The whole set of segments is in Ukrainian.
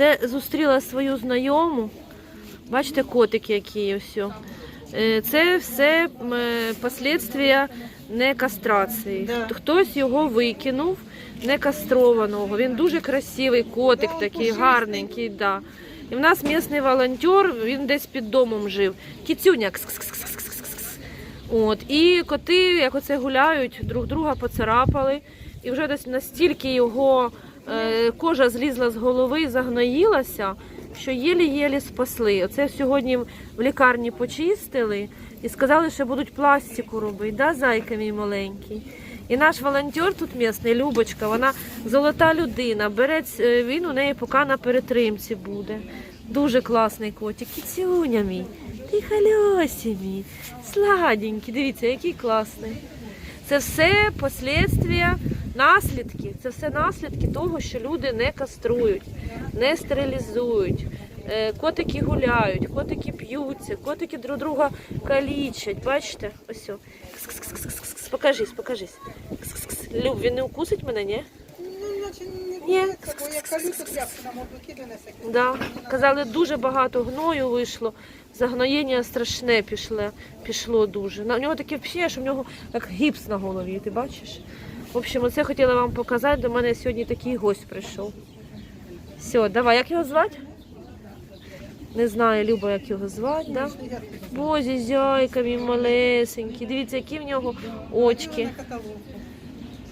Це зустріла свою знайому. Бачите, котики які ось. Е, Це все е, послідствія не кастрації. Да. Хтось його викинув, не кастрованого. Він дуже красивий котик, такий гарненький. Да. І в нас місний волонтер, він десь під домом жив. Кіцюня. От. І коти, як оце гуляють, друг друга поцарапали. І вже десь настільки його кожа злізла з голови, загноїлася, що єлі-єлі спасли. Оце сьогодні в лікарні почистили і сказали, що будуть пластику робити, да, зайка мій маленький. І наш волонтер тут місний, Любочка, вона золота людина. берець, він у неї поки на перетримці буде. Дуже класний котик. Кіцюня мій. Ти хальосі мій. Сладенький. Дивіться, який класний. Це все послідствія, наслідки. Це все наслідки того, що люди не каструють, не стерилізують. Е, Котики гуляють, котики п'ються, котики друг друга калічать. Бачите? Ось. Кс-кс-кс-кс-кс. Покажись, покажись. Кс-кс-кс. Люб, він не укусить мене, ні? Ні. Да. Казали, дуже багато гною вийшло. Загноєння страшне пішло, пішло дуже. На у нього таке впечатлення, що в нього як гіпс на голові, ти бачиш? В общем, оце хотіла вам показати. До мене сьогодні такий гость прийшов. Все, давай, як його звати? Не знаю, Люба, як його звати, да? Бозі, зяйка мій малесенький. Дивіться, які в нього очки.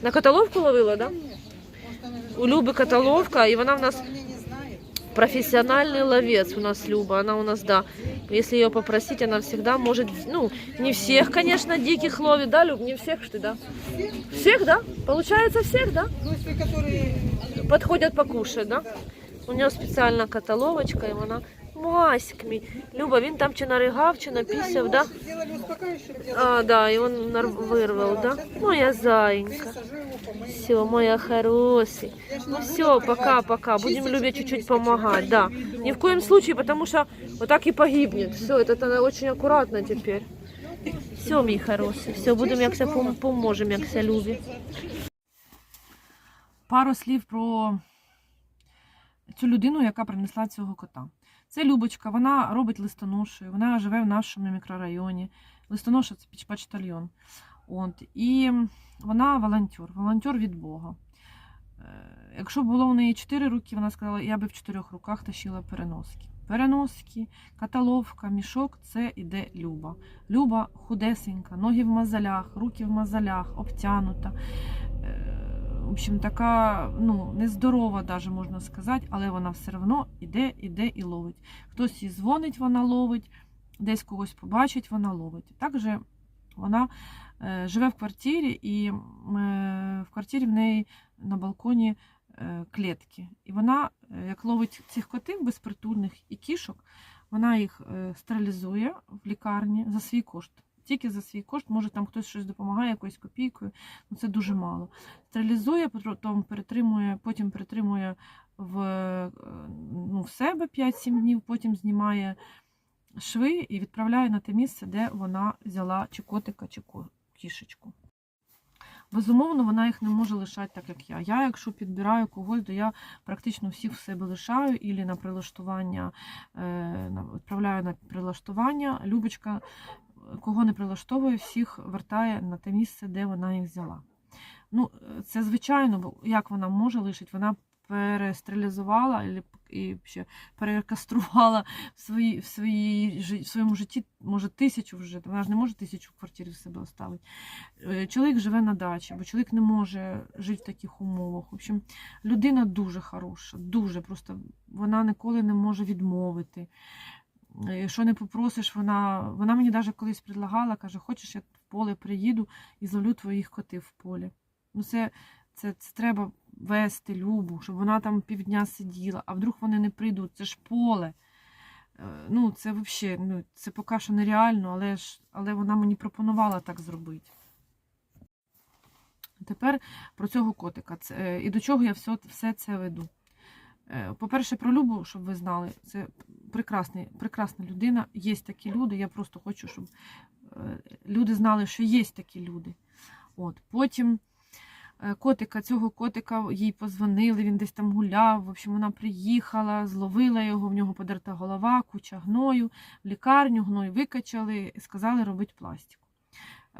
На каталовку ловила, так? Да? У Люби каталовка, і вона в нас Вполне не знает. профессиональный ловец у нас Люба, она у нас, да. Если ее попросить, она всегда может, ну, не всех, конечно, диких ловит, да, Люб, не всех, что да? Всех, да? Получается всех, да? Ну, если которые... Подходят покушать, да? Да. У нього спеціальна каталовочка, і вона Масик мій. Люба, він там чи наригав, чи напісяв, да? Сделали успокаивающий, чтобы А, да, і він нар- вирвав, да? Моя зайенька. Пересажу его, помою. Все, моя хороший. Я ж Ну не все, буду пока, порвать. пока. Будем Чистить Любе и чуть-чуть выскочить. помогать, да. Ни в коем случае, потому что вот так и погибнет. Все, это, это очень аккуратно теперь. Все, мій хороший, все, будемо якся пом- поможемо, якся Любі. Пару слів про цю людину, яка принесла цього кота. Це Любочка, вона робить листоношою, вона живе в нашому мікрорайоні. Листоноша це пічпочтальйон. От, і вона волонтер, волонтер від Бога. Е, Якщо було у неї 4 руки, вона сказала, я би в чотирьох руках тащила переноски. Переноски, каталовка, мішок це іде Люба. Люба худесенька, ноги в мазалях, руки в мазалях, обтянута. Е, В общем, така ну, нездорова, даже можна сказати, але вона все одно іде, іде і ловить. Хтось їй дзвонить, вона ловить, десь когось побачить, вона ловить. Також вона е, живе в квартирі, і е, в квартирі в неї на балконі е, клітки. І вона, як ловить цих котів безпритульних і кішок, вона їх стерилізує в лікарні за свій кошт. Тільки за свій кошт, може там хтось щось допомагає якоюсь копійкою, ну це дуже мало. Стерилізує, потім перетримує, потім перетримує в, ну, в себе 5-7 днів, потім знімає шви і відправляє на те місце, де вона взяла чи котика, чи кішечку. Безумовно, вона їх не може лишати так, як я. Я, якщо підбираю когось, то я практично всіх в себе лишаю, ілі на прилаштування е, відправляю на прилаштування. Любочка, кого не прилаштовує, всіх вертає на те місце, де вона їх взяла. Ну, е, це звичайно, як вона може лишити? Вона перестерилізувала і ще перекаструвала в, свої, в, своїй, жи- в своєму житті, може, тисячу вже, вона ж не може тисячу в квартирі в себе оставити. Е, Чоловік живе на дачі, бо чоловік не може жити в таких умовах. В общем, людина дуже хороша, дуже просто вона ніколи не може відмовити. Е, Що не попросиш, вона, вона мені навіть колись предлагала, каже, хочеш, я в поле приїду і зловлю твоїх котів в полі. Ну, це, це, це треба вести Любу, щоб вона там півдня сиділа, а вдруг вони не прийдуть, це ж поле. Е, Ну, це взагалі, ну, це поки що нереально, але, ж, але вона мені пропонувала так зробити. Тепер про цього котика. Це, е, і до чого я все, все це веду. Е, По-перше, про Любу, щоб ви знали, це прекрасна людина. Є такі люди. Я просто хочу, щоб люди знали, що є такі люди. От. Потім котика, цього котика їй позвонили, він десь там гуляв. В общем, вона приїхала, зловила його, в нього подерта голова, куча гною, в лікарню гной викачали і сказали робити пластику.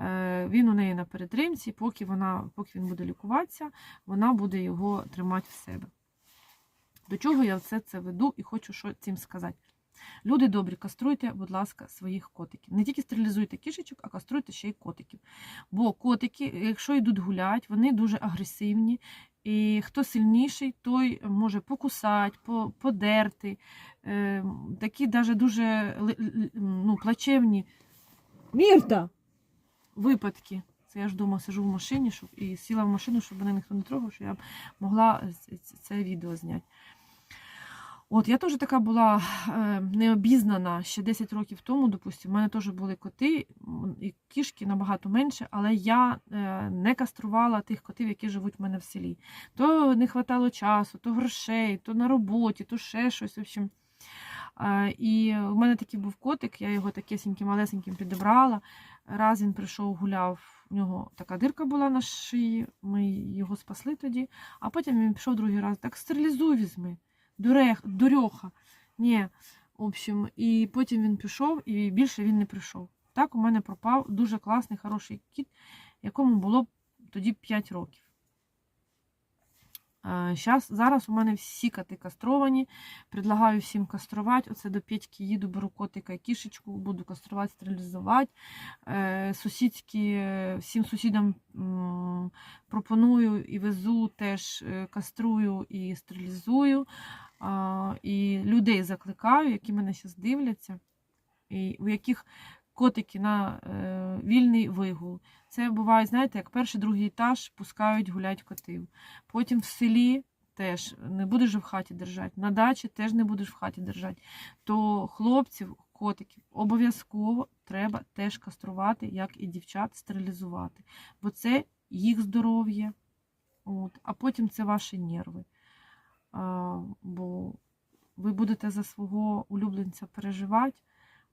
Е, Він у неї на перетримці, поки, вона, поки він буде лікуватися, вона буде його тримати в себе. До чого я все це веду і хочу що цим сказати. Люди добрі, каструйте, будь ласка, своїх котиків. Не тільки стерилізуйте кішечок, а каструйте ще й котиків. Бо котики, якщо йдуть гулять, вони дуже агресивні. І хто сильніший, той може покусати, подерти. Е, такі даже дуже ну, плачевні Мірта! випадки. Це я ж дома сижу в машині щоб, і сіла в машину, щоб мене ніхто не трогав, щоб я могла це відео зняти. От, я теж така була е, необізнана ще 10 років тому, допустимо, в мене теж були коти і кішки набагато менше, але я е, не каструвала тих котів, які живуть в мене в селі. То не вистачало часу, то грошей, то на роботі, то ще щось. В общем. Е, І в мене такий був котик, я його такесеньким малесеньким підібрала. Раз він прийшов, гуляв, у нього така дирка була на шиї, ми його спасли тоді, а потім він пішов другий раз, так стерилізуй візьми, дурех, дурьоха. Ні. В общем, і потім він пішов, і більше він не прийшов. Так у мене пропав дуже класний, хороший кіт, якому було тоді 5 років. Е, Щас, зараз у мене всі коти кастровані. Предлагаю всім каструвати. Оце до Петьки їду, беру котика і кішечку, буду каструвати, стерилізувати. Е, Сусідські, всім сусідам пропоную і везу, теж е, каструю і стерилізую. І людей закликаю, які мене зараз дивляться, і у яких котики на е, вільний вигул. Це буває, знаєте, як перший, другий етаж пускають гулять котів. Потім в селі теж не будеш в хаті держати, на дачі теж не будеш в хаті держати. То хлопців, котиків обов'язково треба теж каструвати, як і дівчат, стерилізувати. Бо це їх здоров'я, а потім це ваші нерви. Бо ви будете за свого улюбленця переживати.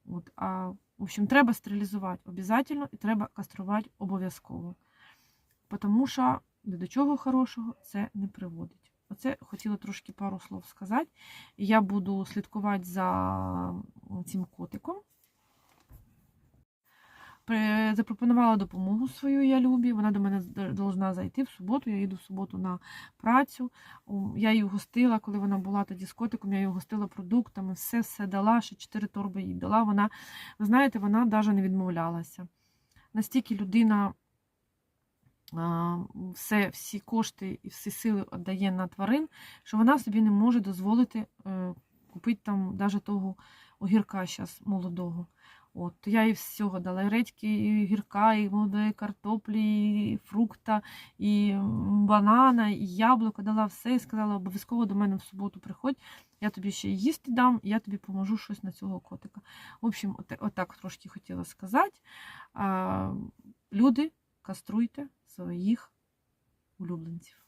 От, а, в общем, треба стерилізувати обов'язково і треба каструвати обов'язково. Тому що ні до чого хорошого це не приводить. Оце хотіла трошки пару слов сказати. Я буду слідкувати за цим котиком. Запропонувала допомогу свою я любі. Вона до мене повинна зайти в суботу. Я їду в суботу на працю. Я її гостила, коли вона була тоді з котиком, я її гостила продуктами, все все дала, ще чотири торби їй дала. Вона, ви знаєте, вона навіть не відмовлялася. Настільки людина все, всі кошти і всі сили віддає на тварин, що вона собі не може дозволити е, купити там навіть того огірка зараз молодого. От, я їй всього дала і редьки, і гірка, і молодої картоплі, і фрукта, і банана, і яблуко дала все і сказала, обов'язково до мене в суботу приходь, я тобі ще їсти дам, я тобі поможу щось на цього котика. В общем, от, отак трошки хотіла сказати. А, люди, каструйте своїх улюбленців.